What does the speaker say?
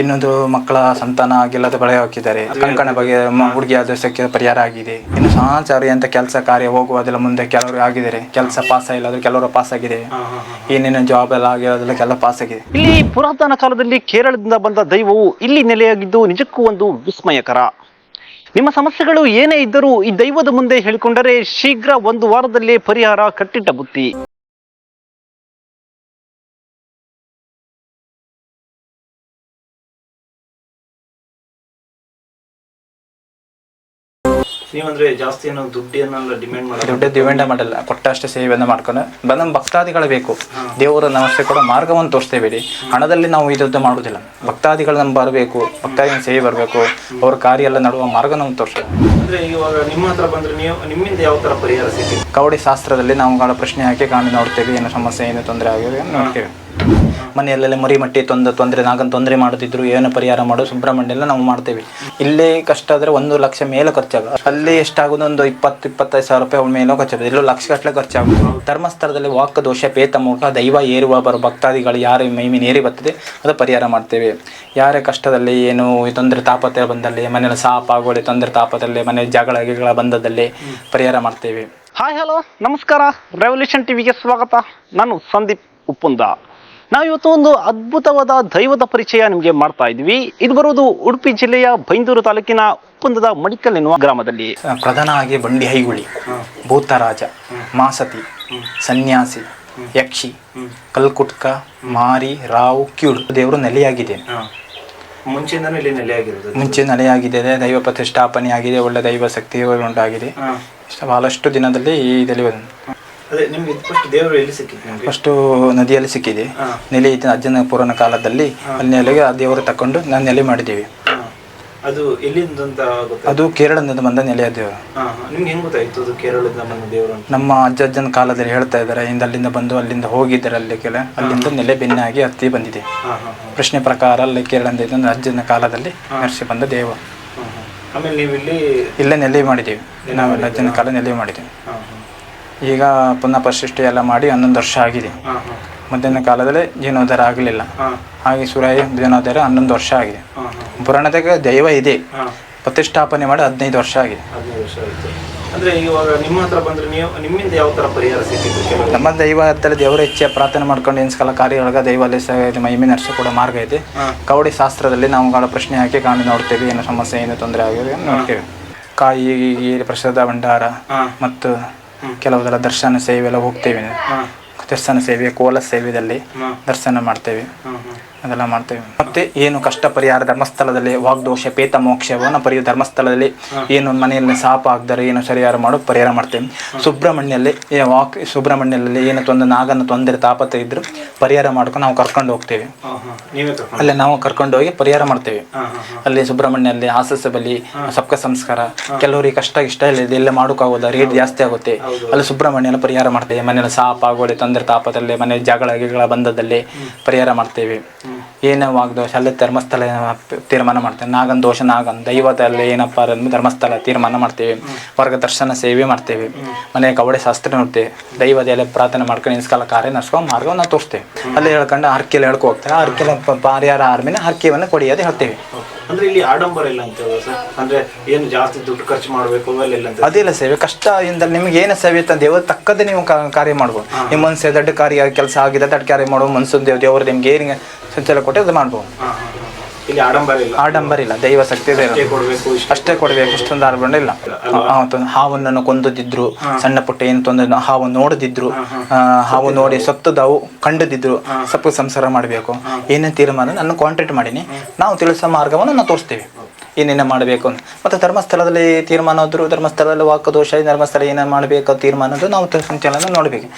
ಇನ್ನೊಂದು ಮಕ್ಕಳ ಸಂತಾನ ಆಗಿಲ್ಲದ ಬಳೆ ಹಾಕಿದ್ದಾರೆ. ಕಂಕಣ ಬಗ್ಗೆ ಹುಡುಗಿ ಅದಕ್ಕೆ ಪರಿಹಾರ ಆಗಿದೆ. ಇನ್ನು ಸಹಚಾರಿ ಅಂತ ಕೆಲಸ ಕಾರ್ಯ ಹೋಗುವುದೆಲ್ಲ ಮುಂದೆ ಕೆಲವರು ಆಗಿದ್ದಾರೆ. ಕೆಲಸ ಪಾಸ್ ಆಗಿಲ್ಲ ಆದ್ರೆ ಕೆಲವರು ಪಾಸ್ ಆಗಿದೆ. ಏನೇನು ಜಾಬ್ ಎಲ್ಲ ಆಗಿರೋದೆಲ್ಲ ಕೆಲವು ಪಾಸ್ ಆಗಿದೆ. ಇಲ್ಲಿ ಪುರಾತನ ಕಾಲದಲ್ಲಿ ಕೇರಳದಿಂದ ಬಂದ ದೈವವು ಇಲ್ಲಿ ನೆಲೆಯಾಗಿದ್ದು ನಿಜಕ್ಕೂ ಒಂದು ವಿಸ್ಮಯಕರ. ನಿಮ್ಮ ಸಮಸ್ಯೆಗಳು ಏನೇ ಇದ್ದರೂ ಈ ದೈವದ ಮುಂದೆ ಹೇಳಿಕೊಂಡರೆ ಶೀಘ್ರ ಒಂದು ವಾರದಲ್ಲಿ ಪರಿಹಾರ ಕಟ್ಟಿಟ್ಟ ಬುತ್ತಿ. ನೀವಂದ್ರೆ ಜಾಸ್ತಿ ಏನೋ ದುಡ್ಡನ್ನೆಲ್ಲ ಡಿಮ್ಯಾಂಡ್ ಮಾಡಿ ದುಡ್ಡು ಡಿಮ್ಯಾಂಡ್ ಮಾಡಲ್ಲ. ಕೊಟ್ಟಷ್ಟು ಸೇವೆಯನ್ನು ಮಾಡ್ಕೊಂಡು. ಬಂದ ನಮ್ಮ ಭಕ್ತಾದಿಗಳು ಬೇಕು. ದೇವರ ನಮಸ್ತೆ ಕೂಡ ಮಾರ್ಗವನ್ನು ತೋರಿಸ್ತೇವೆ. ಹಣದಲ್ಲಿ ನಾವು ಇದದ್ದು ಮಾಡುವುದಿಲ್ಲ. ಭಕ್ತಾದಿಗಳು ನಮ್ಗೆ ಬರಬೇಕು. ಭಕ್ತಾದಿಗಳ ಸೇವೆ ಬರಬೇಕು. ಅವ್ರ ಕಾರ್ಯ ಎಲ್ಲ ನಡುವ ಮಾರ್ಗ ನಮ್ಗೆ ತೋರಿಸ್ತೇವೆ ಅಂದ್ರೆ ಇವಾಗ ನಿಮ್ಮ ಹತ್ರ ಬಂದ್ರೆ ನೀವು ನಿಮ್ಮಿಂದ ಯಾವ ತರ ಪರಿಹಾರ ಸಿಗುತ್ತೆ ಕವಡಿ ಶಾಸ್ತ್ರದಲ್ಲಿ ನಾವು ಗಾಳ ಪ್ರಶ್ನೆ ಹಾಕಿ ಕಾಣಿ ನೋಡ್ತೇವೆ. ಏನು ಸಮಸ್ಯೆ ಏನು ತೊಂದರೆ ಆಗಿದೆ ನೋಡ್ತೇವೆ. ಮನೆಯಲ್ಲೆಲ್ಲ ಮರಿ ಮಟ್ಟಿ ತೊಂದರೆ ತೊಂದರೆ, ನಾಗನ್ ತೊಂದರೆ ಮಾಡುತ್ತಿದ್ರು, ಏನು ಪರಿಹಾರ ಮಾಡೋ ಸುಬ್ರಹ್ಮಣ್ಯ ಎಲ್ಲ ನಾವು ಮಾಡ್ತೇವೆ. ಇಲ್ಲೇ ಕಷ್ಟ ಆದರೆ ಒಂದು ಲಕ್ಷ ಮೇಲೆ ಖರ್ಚಾಗ ಅಲ್ಲಿ ಎಷ್ಟಾಗೋದು? ಒಂದು ಇಪ್ಪತ್ತು, ಇಪ್ಪತ್ತೈದು ಸಾವಿರ ರೂಪಾಯಿ ಮೇಲೆ ಖರ್ಚಾಗುತ್ತೆ ಇಲ್ಲೂ ಲಕ್ಷ ಗಟ್ಟಲೆ ಖರ್ಚಾಗುತ್ತೆ ಧರ್ಮಸ್ಥಳದಲ್ಲಿ ವಾಕ್, ದೋಷ, ಪೇತ ದೈವ, ಏರುವ, ಬರೋ ಭಕ್ತಾದಿಗಳು ಯಾರು ಮೀನು ಏರಿ ಬರ್ತದೆ, ಅದು ಪರಿಹಾರ ಮಾಡ್ತೇವೆ. ಯಾರೇ ಕಷ್ಟದಲ್ಲಿ ಏನು ತೊಂದರೆ ತಾಪತ್ರ ಬಂದಲ್ಲಿ ಮನೇಲಿ ಸಾಪ ಆಗೋಳಿ ತೊಂದರೆ ತಾಪದಲ್ಲಿ, ಮನೆ ಜಗಳ, ಗಿಗಳ ಬಂದದಲ್ಲಿ ಪರಿಹಾರ ಮಾಡ್ತೇವೆ. ಹಾಯ್ ಹಲೋ ನಮಸ್ಕಾರ. ರೆವಲ್ಯೂಷನ್ ಟಿವಿಗೆ ಸ್ವಾಗತ. ನಾನು ಸಂದೀಪ್ ಉಪ್ಪುಂದ. ನಾವು ಇವತ್ತು ಒಂದು ಅದ್ಭುತವಾದ ದೈವದ ಪರಿಚಯ ನಿಮಗೆ ಮಾಡ್ತಾ ಇದ್ವಿ. ಇದು ಬರೋದು ಉಡುಪಿ ಜಿಲ್ಲೆಯ ಬೈಂದೂರು ತಾಲೂಕಿನ ಒಪ್ಪಂದದ ಮಡಿಕಲ್ ಎನ್ನುವ ಗ್ರಾಮದಲ್ಲಿ. ಪ್ರಧಾನ ಆಗಿ ಬಂಡಿ ಹೈಗುಳಿ ಭೂತರಾಜ ಮಾಸತಿ ಸನ್ಯಾಸಿ ಯಕ್ಷಿ ಕಲ್ಕುಟ್ಕ ಮಾರಿ ರಾವ್ ಕ್ಯೂಡ್ ದೇವರು ನೆಲೆಯಾಗಿದೆ. ಮುಂಚೆಯಿಂದನೂ ಇಲ್ಲಿ ನೆಲೆ ಮುಂಚೆ ನೆಲೆಯಾಗಿದೆ ದೈವ ಪ್ರತಿಷ್ಠಾಪನೆ ಆಗಿದೆ ಒಳ್ಳೆ ದೈವ ಶಕ್ತಿ ಉಂಟಾಗಿದೆ. ಬಹಳಷ್ಟು ದಿನದಲ್ಲಿ ಈ ಇದರಲ್ಲಿ ಅದೇ ನಿಮ್ಗೆ ಫಸ್ಟ್ ದೇವರು ಎಲ್ಲಿ ಸಿಕ್ಕಿತ್ತು ನಿಮ್ಗೆ? ಫಸ್ಟು ನದಿಯಲ್ಲಿ ಸಿಕ್ಕಿದೆ. ನೆಲೆ ಇದ್ದ ಅಜ್ಜನ ಪುರಾಣ ಕಾಲದಲ್ಲಿ ಅಲ್ಲಿ ನೆಲೆಗೆ ಆ ದೇವರು ತಕೊಂಡು ನಾನು ನೆಲೆ ಮಾಡಿದ್ದೀವಿ. ಅದು ಎಲ್ಲಿಂದ ಅಂತ ಗೊತ್ತಾ ಅದು ಕೇರಳದಿಂದ ಬಂದ ನೆಲೆಯ ದೇವರು. ಹಾ ಹಾ. ನಿಮ್ಗೆ ಹೆಂಗ್ ಗೊತ್ತಾಯ್ತು ಅದು ಕೇರಳದಿಂದ ಬಂದ ದೇವರು ಅಂತ? ನಮ್ಮ ಅಜ್ಜ ಅಜ್ಜನ ಕಾಲದಲ್ಲಿ ಹೇಳ್ತಾ ಇದ್ದಾರೆ ಇಂದ ಅಲ್ಲಿಂದ ಬಂದು ಅಲ್ಲಿಂದ ಹೋಗಿದ್ದಾರೆ ಅಲ್ಲಿ ಕೆಲ ಅಲ್ಲಿಂದ ನೆಲೆ ಬೆನ್ನಾಗಿ ಹತ್ತಿ ಬಂದಿದೆ. ಹಾ ಹಾ ಹಾ. ಪ್ರಶ್ನೆ ಪ್ರಕಾರ ಅಲ್ಲಿ ಕೇರಳದಿಂದ ಇದೊಂದು ಅಜ್ಜನ ಕಾಲದಲ್ಲಿ ನರ್ಸಿ ಬಂದ ದೇವ ಹಾ, ಹಾ. ಆಮೇಲೆ ನೀವು ಇಲ್ಲಿ ಇಲ್ಲೇ ನೆಲೆ ಮಾಡಿದ್ದೀವಿ ನಾವೆಲ್ಲ ಅಜ್ಜನ ಕಾಲ ನೆಲೆ ಮಾಡಿದ್ದೀವಿ. ಹಾ ಹಾ. ಈಗ ಪುನಃ ಪ್ರತಿಷ್ಠೆ ಎಲ್ಲ ಮಾಡಿ ಹನ್ನೊಂದು ವರ್ಷ ಆಗಿದೆ. ಮಧ್ಯಾಹ್ನ ಕಾಲದಲ್ಲಿ ಜೀರ್ಣೋದ್ಧಾರ ಆಗಲಿಲ್ಲ. ಹಾಗೆ ಸುರಾಯ ಜೀರ್ಣೋದ್ಧಾರ ಹನ್ನೊಂದು ವರ್ಷ ಆಗಿದೆ. ಪುರಾಣದಾಗ ದೈವ ಇದೆ. ಪ್ರತಿಷ್ಠಾಪನೆ ಮಾಡಿ ಹದಿನೈದು ವರ್ಷ ಆಗಿದೆ. ನಿಮ್ಮ ದೈವ ಹತ್ತಲ್ಲಿ ದೇವರ ಇಚ್ಛೆ ಪ್ರಾರ್ಥನೆ ಮಾಡ್ಕೊಂಡು ಏನ್ಸ್ಕಲ ಕಾರ್ಯೊಳಗ ದೈವಲ್ಲಿ ಮಹಿಮೆ ನಡೆಸೋ ಕೂಡ ಮಾರ್ಗ ಇದೆ. ಕೌಡಿ ಕವಡಿ ಶಾಸ್ತ್ರದಲ್ಲಿ ನಾವು ಗಾಳ ಪ್ರಶ್ನೆ ಹಾಕಿ ಕಾಣಿ ನೋಡ್ತೇವೆ ಏನು ಸಮಸ್ಯೆ ಏನು ತೊಂದರೆ ಆಗಿದೆ ನೋಡ್ತೇವೆ. ಕಾಯಿ ಪ್ರಸಾದ ಭಂಡಾರ ಮತ್ತು ಕೆಲವುದೆಲ್ಲ ದರ್ಶನ ಸೇವೆ ಎಲ್ಲ ಹೋಗ್ತೇವೆ ದರ್ಶನ ಸೇವೆ ಕೋಲ ಸೇವೆಯಲ್ಲಿ ದರ್ಶನ ಮಾಡ್ತೇವೆ. ಅದೆಲ್ಲ ಮಾಡ್ತೇವೆ. ಮತ್ತೆ ಏನು ಕಷ್ಟ ಪರಿಹಾರ ಧರ್ಮಸ್ಥಳದಲ್ಲಿ ವಾಗ್ದೋಷ ಪೇತ ಮೋಕ್ಷವನ್ನು ಪರಿ ಧರ್ಮಸ್ಥಳದಲ್ಲಿ ಏನು ಮನೆಯಲ್ಲಿ ಸಾಪ ಆಗದರೆ ಏನು ಸರಿಯಾರ ಮಾಡೋ ಪರಿಹಾರ ಮಾಡ್ತೇವೆ. ಸುಬ್ರಹ್ಮಣ್ಯಲ್ಲಿ ವಾಕ್ ಸುಬ್ರಹ್ಮಣ್ಯದಲ್ಲಿ ಏನು ತೊಂದರೆ ನಾಗನ ತೊಂದರೆ ತಾಪತ್ರ ಇದ್ರು ಪರಿಹಾರ ಮಾಡ್ಕೊಂಡು ನಾವು ಕರ್ಕೊಂಡು ಹೋಗ್ತೇವೆ. ಅಲ್ಲೇ ನಾವು ಕರ್ಕೊಂಡು ಹೋಗಿ ಪರಿಹಾರ ಮಾಡ್ತೇವೆ. ಅಲ್ಲಿ ಸುಬ್ರಹ್ಮಣ್ಯಲ್ಲಿ ಆಸಸ ಬಲಿ ಸಪ್ಕ ಸಂಸ್ಕಾರ ಕೆಲವರಿಗೆ ಕಷ್ಟ ಇಷ್ಟ ಇಲ್ಲ ಇದೆಲ್ಲ ಆಗೋದ ರೇಟ್ ಜಾಸ್ತಿ ಆಗುತ್ತೆ. ಅಲ್ಲಿ ಸುಬ್ರಹ್ಮಣ್ಯನ ಪರಿಹಾರ ಮಾಡ್ತೇವೆ. ಮನೆಯಲ್ಲಿ ಸಾಪ ಆಗೋಳಿ ತೊಂದರೆ ತಾಪದಲ್ಲಿ ಮನೆ ಜಗಳ ಗಿಗಳ ಬಂದದಲ್ಲಿ ಪರಿಹಾರ ಮಾಡ್ತೇವೆ. ಏನೇ ವಾಗ್ದೋಷ ಅಲ್ಲಿ ಧರ್ಮಸ್ಥಳ ತೀರ್ಮಾನ ಮಾಡ್ತೇವೆ. ನಾಗನ್ ದೋಷ ನಾಗನ್ ದೈವದಲ್ಲಿ ಏನಪ್ಪ ಅಂದ್ರೆ ಧರ್ಮಸ್ಥಳ ತೀರ್ಮಾನ ಮಾಡ್ತೇವೆ. ವರ್ಗ ದರ್ಶನ ಸೇವೆ ಮಾಡ್ತೇವೆ. ಮನೆ ಕವಡೆ ಶಾಸ್ತ್ರ ನೋಡ್ತೇವೆ. ದೈವದ ಎಲ್ಲ ಪ್ರಾರ್ಥನೆ ಮಾಡ್ಕೊಂಡು ಇನ್ಸ್ಕಾಲ ಕಾರ್ಯ ನಡ್ಸ್ಕೊಂಡು ಮಾರ್ಗವನ್ನು ತೋರಿಸ್ತೇವೆ. ಅಲ್ಲಿ ಹೇಳ್ಕೊಂಡು ಹರ್ಕೆಲ್ಲ ಹೇಳ್ಕೊ ಹೋಗ್ತಾರೆ. ಹರ್ಕೆಲ್ಲ ಪಾರ್ಯಾರ ಆರ್ಮಿನ ಹರ್ಕೆಯನ್ನು ಕೊಡಿಯೋದು ಹೇಳ್ತೇವೆ. ಅಂದ್ರೆ ಇಲ್ಲಿ ಆಡಂಬರ ಇಲ್ಲ ಅಂತ ಅಂದ್ರೆ ಏನು ಜಾಸ್ತಿ ದುಡ್ಡು ಖರ್ಚು ಮಾಡಬೇಕು ಅವೆಲ್ಲ ಅಂತ? ಅದಿಲ್ಲ ಸೇವೆ ಕಷ್ಟ ಇಂದ ನಿಮ್ಗೆ ಏನು ಸೇವೆ ಇತ್ತು ದೇವ್ರ ತಕ್ಕದ್ದು ನೀವು ಕಾರ್ಯ ಮಾಡ್ಬೋದು. ನಿಮ್ಮ ಮನಸ್ಸು ದೊಡ್ಡ ಕಾರ್ಯ ಕೆಲಸ ಆಗಿದೆ ದೊಡ್ಡ ಕಾರ್ಯ ಮಾಡುವ ಮನಸ್ಸು ದೇವ್ ದೇವರು ನಿಮ್ಗೆ ಏನಿಗೆ ಸಂಚಲ ಕೊಟ್ಟು ಅದು ಮಾಡ್ಬೋದು. ಇಲ್ಲಿ ಆಡಂಬರ ಇಲ್ಲ. ಆಡಂಬರ ಇಲ್ಲ ದೈವ ಶಕ್ತಿ ಅಷ್ಟೇ ಕೊಡಬೇಕು ಇಷ್ಟೊಂದು ಆಡಂಬರ ಇಲ್ಲ. ಹಾವನ್ನು ಕೊಂದದಿದ್ರು ಸಣ್ಣ ಪುಟ್ಟ ಏನು ತೊಂದರೆ ಹಾವು ನೋಡದಿದ್ರು ಹಾವು ನೋಡಿ ಸತ್ತದವು ಕಂಡದಿದ್ರು ಸಪ್ಪ ಸಂಸಾರ ಮಾಡಬೇಕು. ಏನೇನು ತೀರ್ಮಾನ ನಾನು ಕಾಂಟ್ಯಾಕ್ಟ್ ಮಾಡೀನಿ. ನಾವು ತಿಳಿಸೋ ಮಾರ್ಗವನ್ನು ನಾವು ತೋರಿಸ್ತೀವಿ. ಏನೇನು ಮಾಡಬೇಕು ಅಂತ. ಮತ್ತು ಧರ್ಮಸ್ಥಳದಲ್ಲಿ ತೀರ್ಮಾನ ಆದರೂ ಧರ್ಮಸ್ಥಳದಲ್ಲಿ ವಾಕದೋಷ ಧರ್ಮಸ್ಥಳ ಏನೇನು ಮಾಡಬೇಕು ತೀರ್ಮಾನ ಅದು ನಾವು ಸಂಚಲನ ನೋಡಬೇಕು.